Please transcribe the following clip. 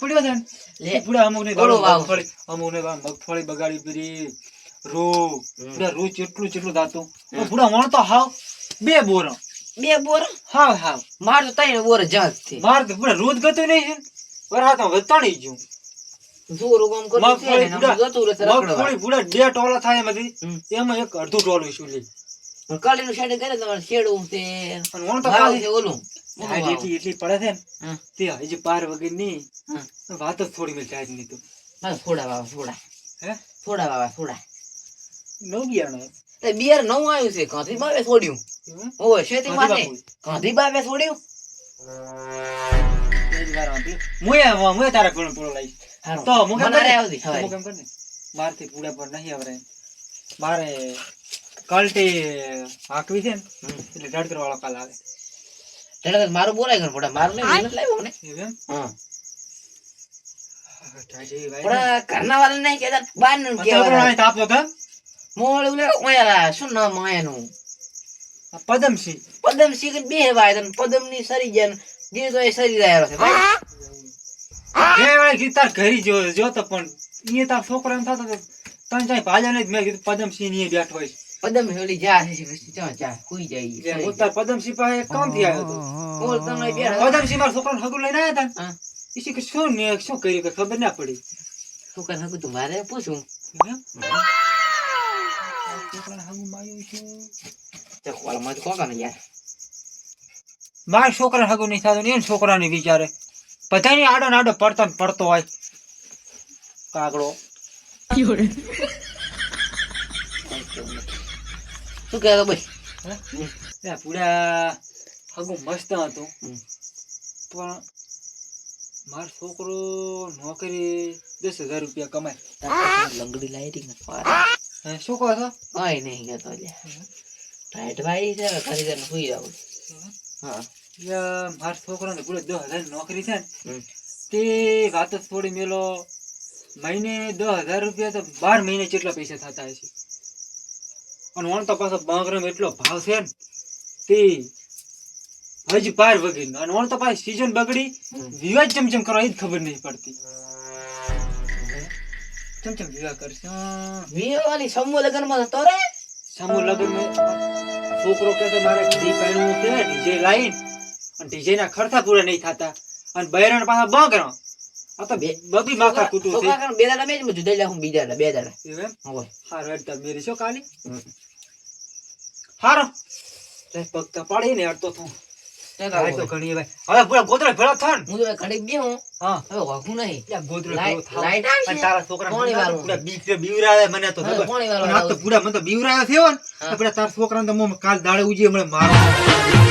પડ્યો છે ને લે. પૂરા અમુક ને ઓલો વાવ. મગફળી અમુક ને મગફળી બગાડી પડી રૂ પૂરા રૂ ચેટલું ચેટલું દાતું પૂરા વણ તો હાવ. બે બોર. બે બોર? હાવ હાવ. માર તો તઈ બોર જાતથી માર તો પૂરા રોજ ગતું નહીં છે. તો વતાણી કામ મગફળી પૂરા બે ટોલા થાય એમાંથી. એમાં એક અડધું ટોલું શું લે. કાલીનું શેડ કરે તમારે શેડું છે. અને તો વાવ ઓલું. એટલી એટલી પડે છે ને તે હજી પાર વગર વાત જ થોડી મેં જાય નહીં તો હા, થોડા વાવા થોડા. હે? થોડા વાવા થોડા. નવ બિયારણ તે બિયાર નવું આવ્યું છે કાંથી બાબે છોડ્યું. ઓય શેતી માટે? કાંથી બાવે છોડ્યું. મુએ મુએ તારા પૂરો તો હું કેમ આવતી કરે? ને? મારથી પૂડા પર નહીં આવરે મારે કલટી હાકવી છે ને એટલે ડડતર વાળો કાલ આવે. એટલે તો મારું બોલાય ગયું પણ મારું નહીં મહેનત લાવ્યો ને હા. ઘરના વાળા નહીં કહેતા બહારનું અત્યારે પણ કહેવાય અહીં તાપ તો મોળ ઉલે ઓયા શું નામ આયાનું પદમસિંહ. પદમ શીખ બે વાય તને પદમની સરી ગયા ને બે તો એ સરી રહ્યા છે ભાઈ. બે કીધું તાર ઘરી જો જોતો પણ ઈ તાર છોકરા એમ થતો તો તને ચાઈ ભાજા નહીં મેં કીધું પદમસિંહની બેઠો હોય પદમ ઓલી જા છે ચા જા હુઈ જાય હું તાર સિપા પાસે એક કામથી આવ્યો હતો? બોલ તમને બે પદમ મારા છોકરાને હગું લઈને આવ્યા હતા ઈસી કે શું ને શું કર્યું કે ખબર ના પડી? તો મારે પૂછું? છોકરાને હગું. તે કોલમાં કોકા ને મારા છોકરા હગું નહીં થતું એને છોકરાને વિચારે બધાની આડો ને આડો પડતો ને પડતો હોય. કાગડો. શું કહેતો ભાઈ? પૂરા હગું મસ્ત હતું. પણ મારો છોકરો નોકરી દસ હજાર રૂપિયા કમાય. લંગડી હે, શું કહો છો? કઈ નહીં કહેતો ટાઈટ ભાઈ છે ખરી જને સુઈ જાવ હા. મારા છોકરાને પૂરે દસ હજાર નોકરી છે ને તે વાત જ થોડી મેલો મહિને દસ હજાર રૂપિયા તો બાર મહિને કેટલા પૈસા થતા હશે. અને વણ તો પાછો બાંગરામાં એટલો ભાવ છે ને તે હજ પાર વગી અને વણ તો પાછી સીઝન બગડી. વિવાહ ચમચમ કરવા એ જ ખબર નહીં પડતી. ચમચમ વિવાહ કરશે. વિવાહની સમૂહ લગનમાં તો રે સમૂહ લગ્ન છોકરો કે છે મારે ઘી પહેરવું છે ડીજે લાઈન. અને ડીજે ના ખર્ચા પૂરા નહીં થતા. અને બૈરણ પાછા બાંગરા. આ તો બે- બબી માથા કૂટું છે. બે દાડા મેં જ હું બીજા બે દાડા. હોય હારો મેરી છો કાલી. હારો. તે પગ કપાડી ને અડતો થું તે ઘણી હવે. હવે પૂરા ગોતરા ભેળા થાન. હું તો ઘડીક બે હું. હા હવે વાગું નહીં. લાઈટ-? અને તારા છોકરા? પૂરા બીક બીવરાવે મને તો. આ તો પૂરા મને તો બીવરાવે થયો ને. પેલા તારા છોકરાને તો મોં કાલ દાડે ઉજી હમણાં મારો.